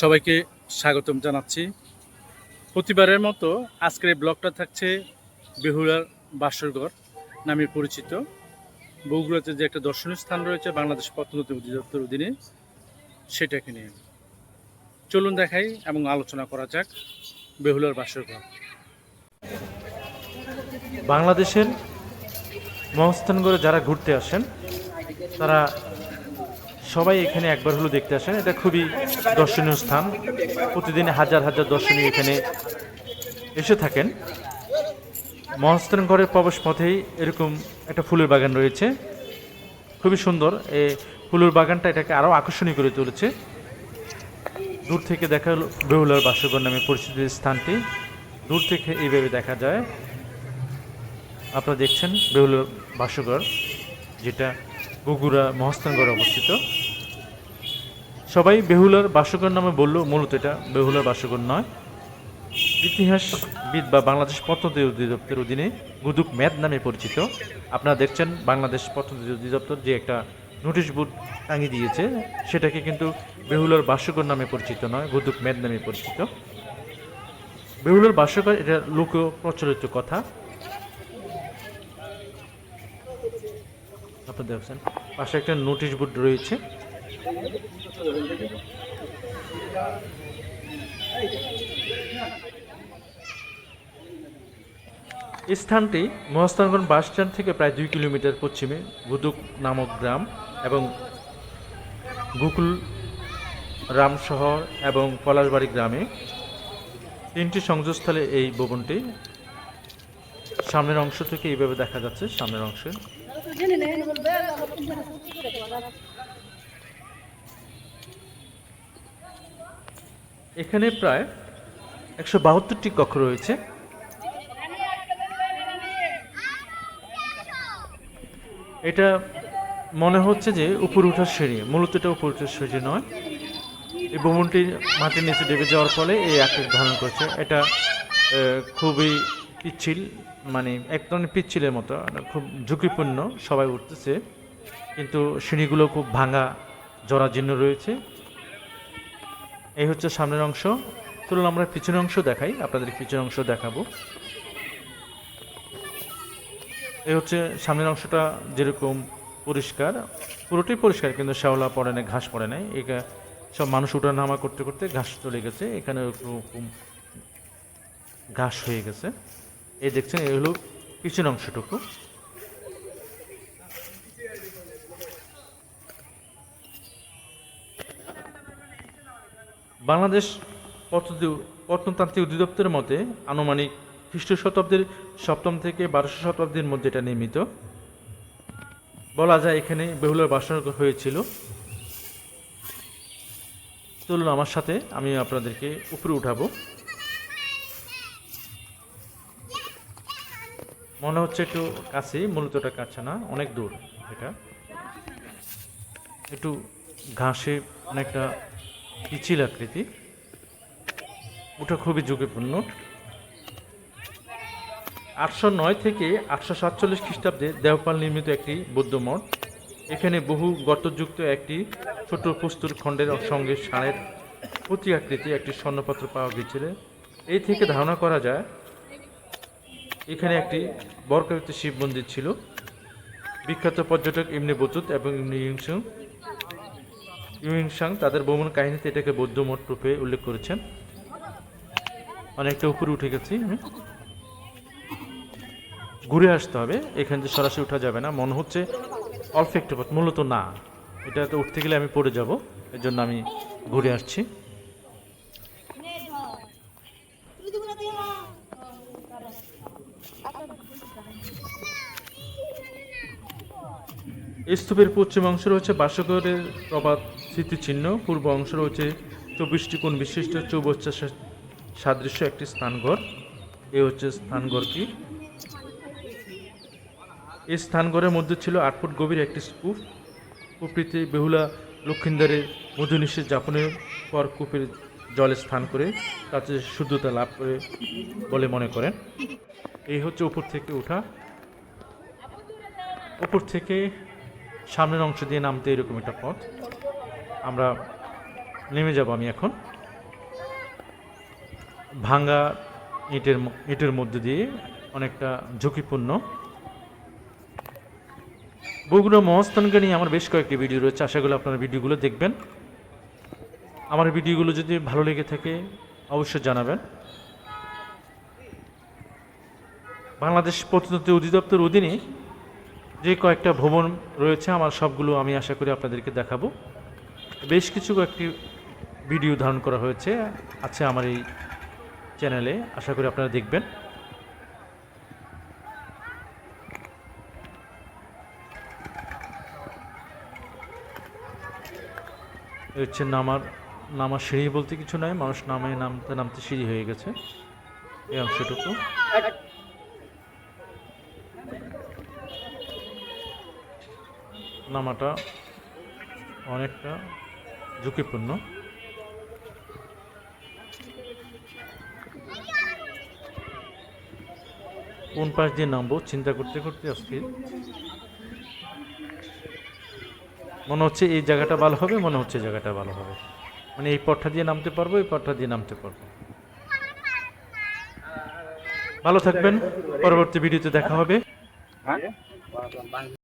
সবাইকে স্বাগতম জানাচ্ছি। প্রতিবারের মতো আজকের এই ব্লগটা থাকছে বেহুলার বাসরঘর নামে পরিচিত। বগুড়াতে যে একটা দর্শনীয় স্থান রয়েছে বাংলাদেশ প্রত্নতত্ত্ব অধিদপ্তর অধীনে, সেটাকে নিয়ে। চলুন দেখাই এবং আলোচনা করা যাক বেহুলার বাসরঘর। বাংলাদেশের মহস্থানগড়ে যারা ঘুরতে আসেন, তারা সবাই এখানে একবার হলো দেখতে আসেন। এটা খুবই দর্শনীয় স্থান। প্রতিদিন হাজার হাজার দর্শনীয় এখানে এসে থাকেন। মহস্থানগড়ের প্রবেশ পথেই এরকম একটা ফুলের বাগান রয়েছে। খুবই সুন্দর। এই ফুলের বাগানটা এটাকে আরও আকর্ষণীয় করে তুলেছে। দূর থেকে দেখা হলো বেহুলার বাসগর নামে পরিচিত স্থানটি। দূর থেকে এইভাবে দেখা যায়। আপনারা দেখছেন বেহুলার বাসগর যেটা বগুড়া মহস্থানগড়ে অবস্থিত। সবাই বেহুলার বাসগর নামে বললেও মূলত এটা বেহুলার বাসগর নয়। ইতিহাসবিদ বা বাংলাদেশ প্রত্নতত্ত্ব অধিদপ্তরের অধীনে গুদুক ম্যাদ নামে পরিচিত। আপনারা দেখছেন বাংলাদেশ প্রত্নতত্ত্ব অধিদপ্তর যে একটা নোটিশ বোর্ড টাঙিয়ে দিয়েছে, সেটাকে কিন্তু বেহুলার বাসগর নামে পরিচিত নয়, গুদুক ম্যাদ নামে পরিচিত। বেহুলার বাসগর এটা লোক প্রচলিত কথা। আপনারা দেখছেন, পাশে একটা নোটিশ বোর্ড রয়েছে। স্থানটি মহাস্থানগঞ্জ বাস স্ট্যান্ড থেকে প্রায় দুই কিলোমিটার পশ্চিমে গুদুক নামক গ্রাম এবং গুকুল রাম শহর এবং পলাশবাড়ি গ্রামে তিনটি সংযোগস্থলে এই ভবনটি। সামনের অংশ থেকে এইভাবে দেখা যাচ্ছে, সামনের অংশে। এখানে প্রায় একশো বাহাত্তরটি কক্ষ রয়েছে। এটা মনে হচ্ছে যে উপর উঠার সিঁড়ি, মূলত এটা উপর উঠার সিঁড়ি নয়। এই ভবনটি মাটির নিচে ডেবে যাওয়ার ফলে এই আকৃতি ধারণ করছে। এটা খুবই পিচ্ছিল মানে এক ধরনের পিচ্ছিলের মতো খুব ঝুঁকিপূর্ণ, সবাই উঠতেছে। কিন্তু সিঁড়িগুলো খুব ভাঙা, জরাজীর্ণ রয়েছে। এই হচ্ছে সামনের অংশ। চলুন আমরা পিছনের অংশ দেখাই, আপনাদের পিছনের অংশ দেখাবো। এই হচ্ছে সামনের অংশটা যেরকম পরিষ্কার পুরোটাই পরিষ্কার, কিন্তু শ্যাওলা পড়ে না ঘাস পড়ে নাই। এটা সব মানুষ উঠানামা করতে করতে ঘাস চলে গেছে, এখানে ওরকম ঘাস হয়ে গেছে। এই দেখছেন, এই হলো পিছনের অংশটুকু। বাংলাদেশ প্রত্ন- প্রত্নতান্ত্রিক অধিদপ্তরের মতে আনুমানিক খ্রিস্ট শতাব্দীর সপ্তম থেকে বারোশো শতাব্দীর মধ্যে এটা নির্মিত। বলা যায় এখানে বেহুলার বাসন হয়েছিল। চলুন আমার সাথে আমি আপনাদেরকে উপরে উঠাবো। মনে হচ্ছে একটু কাছে, মূলত এটা কাছে না অনেক দূর এটা। একটু ঘাসে অনেকটা পিছিল আকৃতি? ওটা খুবই ঝুঁকিপূর্ণ। আটশো নয় থেকে আটশো সাতচল্লিশ খ্রিস্টাব্দে দেওপাল নির্মিত একটি বৌদ্ধ মঠ। এখানে বহু গর্তযুক্ত একটি ছোট প্রস্তুর খণ্ডের সঙ্গে ষাঁড়ের প্রতি আকৃতি একটি স্বর্ণপত্র পাওয়া গিয়েছিল। এই থেকে ধারণা করা যায়, এখানে একটি বরকারিত শিব মন্দির ছিল। বিখ্যাত পর্যটক ইমনি বতুত এবং ইমনি ইংসং ইউইংসাং তাদের ভ্রমণ কাহিনীতে এটাকে বৌদ্ধ মঠ রূপে উল্লেখ করেছেন। অনেকটা উপরে উঠে গেছি আমি। ঘুরে আসতে হবে, এখান থেকে সরাসরি উঠা যাবে না। মনে হচ্ছে অল্প একটু পথ, মূলত না। এটাতে উঠতে গেলে আমি পড়ে যাব এর জন্য আমি ঘুরে আসছি। স্তূপের পশ্চিম অংশ রয়েছে বাসকরের প্রবাদ স্মৃতিচিহ্ন, পূর্ব অংশ রয়েছে চব্বিশটি কোণ বিশিষ্ট চৌবচ্চা সাদৃশ্য একটি স্থানঘর। এ হচ্ছে স্থানঘরটি। এই স্থানঘরের মধ্যে ছিল আট ফুট গভীর একটি স্তূপ কূপটিতে বেহুলা লক্ষিন্দারের মধু নিঃশ্বাস যাপনের পর কূপের জলে স্থান করে তাতে শুদ্ধতা লাভ করে বলে মনে করেন। এই হচ্ছে উপর থেকে ওঠা। উপর থেকে সামনের অংশ দিয়ে নামতে এরকম একটা পথ। আমরা নেমে যাব আমি এখন। ভাঙ্গা ইটের ইটের মধ্যে দিয়ে অনেকটা ঝুঁকিপূর্ণ। বগুড়া মহাস্থানকে নিয়ে আমার বেশ কয়েকটি ভিডিও রয়েছে, আশা করি আপনারা ভিডিওগুলো দেখবেন। আমার ভিডিওগুলো যদি ভালো লেগে থাকে, অবশ্যই জানাবেন। বাংলাদেশ প্রত্নতত্ত্ব অধিদপ্তর অধীনে যে কয়েকটা ভবন রয়েছে, আমার সবগুলো আমি আশা করি আপনাদেরকে দেখাবো। বেশ কিছু কয়েকটি ভিডিও ধারণ করা হয়েছে, আছে আমার এই চ্যানেলে, আশা করি আপনারা দেখবেন। হচ্ছে নামার নামার সিঁড়ি বলতে কিছু নয় মানুষ নামে, নামতে নামতে সিঁড়ি হয়ে গেছে। এই অংশটুকু। নামাটা অনেকটা ঝুঁকিপূর্ণ। কোন পাশ দিয়ে নামবো? চিন্তা করতে করতে অস্থির। মনে হচ্ছে এই জায়গাটা ভালো হবে, মনে হচ্ছে জায়গাটা ভালো হবে। মানে এই পথটা দিয়ে নামতে পারব, এই পথটা দিয়ে নামতে পারব। ভালো থাকবেন, পরবর্তী ভিডিওতে দেখা হবে।